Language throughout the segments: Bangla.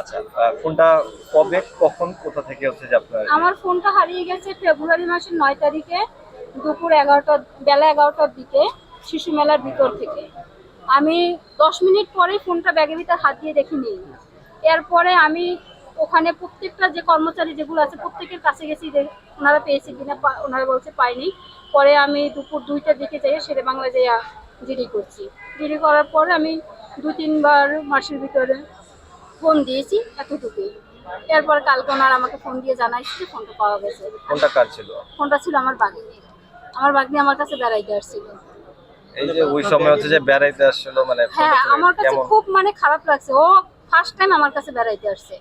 আচ্ছা ফোনটা কবে, কখন, কোথা থেকে হচ্ছে আমার ফোনটা হারিয়ে গেছে ফেব্রুয়ারি মাসের নয় তারিখে, দুপুর এগারোটা বেলা এগারোটার দিকে, শিশু মেলার ভিতর থেকে। আমি দশ মিনিট পরেই ফোনটা ব্যাগের ভিতর হাত দিয়ে দেখে নিই এরপরে আমি ওখানে প্রত্যেকটা যে কর্মচারী যেগুলো আছে প্রত্যেকের কাছে গেছি যে ওনারা পেয়েছে কিনা ওনারা বলছে পাইনি। পরে আমি দুপুর দুইটার দিকে যাই সেরে বাংলা যাইয়া জিডি করছি। জিডি করার পরে আমি দু তিনবার মাসের ভিতরে ফোন দিয়েছি এতটুকুই। এরপর কালকে ওনার আমাকে ফোন দিয়ে জানাইছে যে ফোনটা পাওয়া গেছে। ফোনটা কার ছিল? ফোনটা ছিল আমার বাগনি আমার বাগনি আমার কাছে বেড়াইতে আসছিল। এই যে ওই সময় হচ্ছে যে বেড়াইতে আসছিল মানে হ্যাঁ আমার কাছে খুব মানে খারাপ লাগছে। ও ফার্স্ট টাইম আমার কাছে বেড়াইতে আসছে।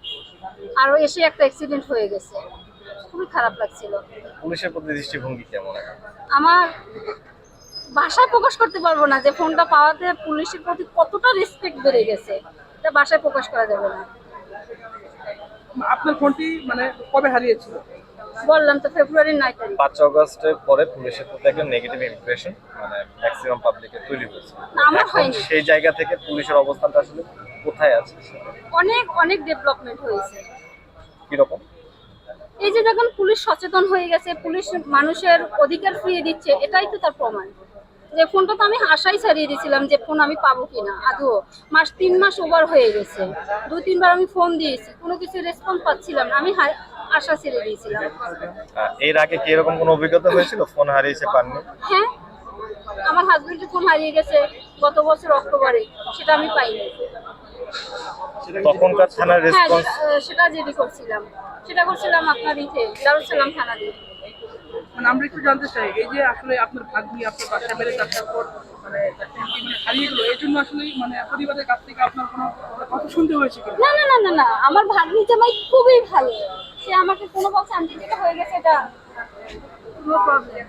আর ও এসে একটা অ্যাক্সিডেন্ট হয়ে গেছে। খুবই খারাপ লাগছিল। পুলিশের প্রতি দৃষ্টিভঙ্গি কেমন আমার ভাষায় প্রকাশ করতে পারব না যে ফোনটা পাওয়াতে পুলিশের প্রতি কতটা রেসপেক্ট বেড়ে গেছে এটা ভাষায় প্রকাশ করা যাবে না। আপনার ফোনটি মানে কবে হারিয়েছিল? বললাম তো ফেব্রুয়ারির নয় তারিখ পাঁচ অগস্টের পরে পুলিশের প্রতি একটা নেগেটিভ ইমপ্রেশন মানে ম্যাক্সিমাম পাবলিকে তৈরি হয়েছে। আমার হয়নি। সেই জায়গা থেকে পুলিশের অবস্থানটা আসলে কোথায় আছে অনেক অনেক ডেভেলপমেন্ট হয়েছে। কীরকম এই যে যখন পুলিশ সচেতন হয়ে গেছে পুলিশ মানুষের অধিকার ফিরিয়ে দিচ্ছে এটাই তো তার প্রমাণ। যে ফোনটা তো আমি আশাই ছাড়িয়ে দিয়েছিলাম যে ফোন আমি পাবো কিনা। আদৌ মাস তিন মাস ওভার হয়ে গেছে। দু তিনবার আমি ফোন দিয়েছি কোনো কিছু রেসপন্স পাচ্ছিলাম না। আমি আশা ছেড়ে দিয়েছিলাম এর আগে কি এরকম কোনো অভিজ্ঞতা হয়েছিল? ফোন হারিয়েছে পাননি? হ্যাঁ আমার হাজবেন্ডের ফোন হারিয়ে গেছে গত বছর অক্টোবরে সেটা আমি পাইনি। তখনকার থানার হ্যাঁ রেসপন্স যেটা- সেটা যেটি করছিলাম সেটা করছিলাম আপনার ইতে দারুসালাম থানা দিয়ে। মানে আমরা একটু জানতে চাই এই যে আসলে আপনার ভাগ্নি আপনার বাসা বেড়ে যাওয়ার পর মানে মানে হারিয়ে গেল এই জন্য আসলে মানে পরিবারের কাছ থেকে আপনার কোনো কথা শুনতে হয়েছে না না না না না আমার ভাগ্নি জামাই খুবই ভালো। সে আমাকে কোনো বক্স আনতে যেটা হয়ে গেছে এটা। No problem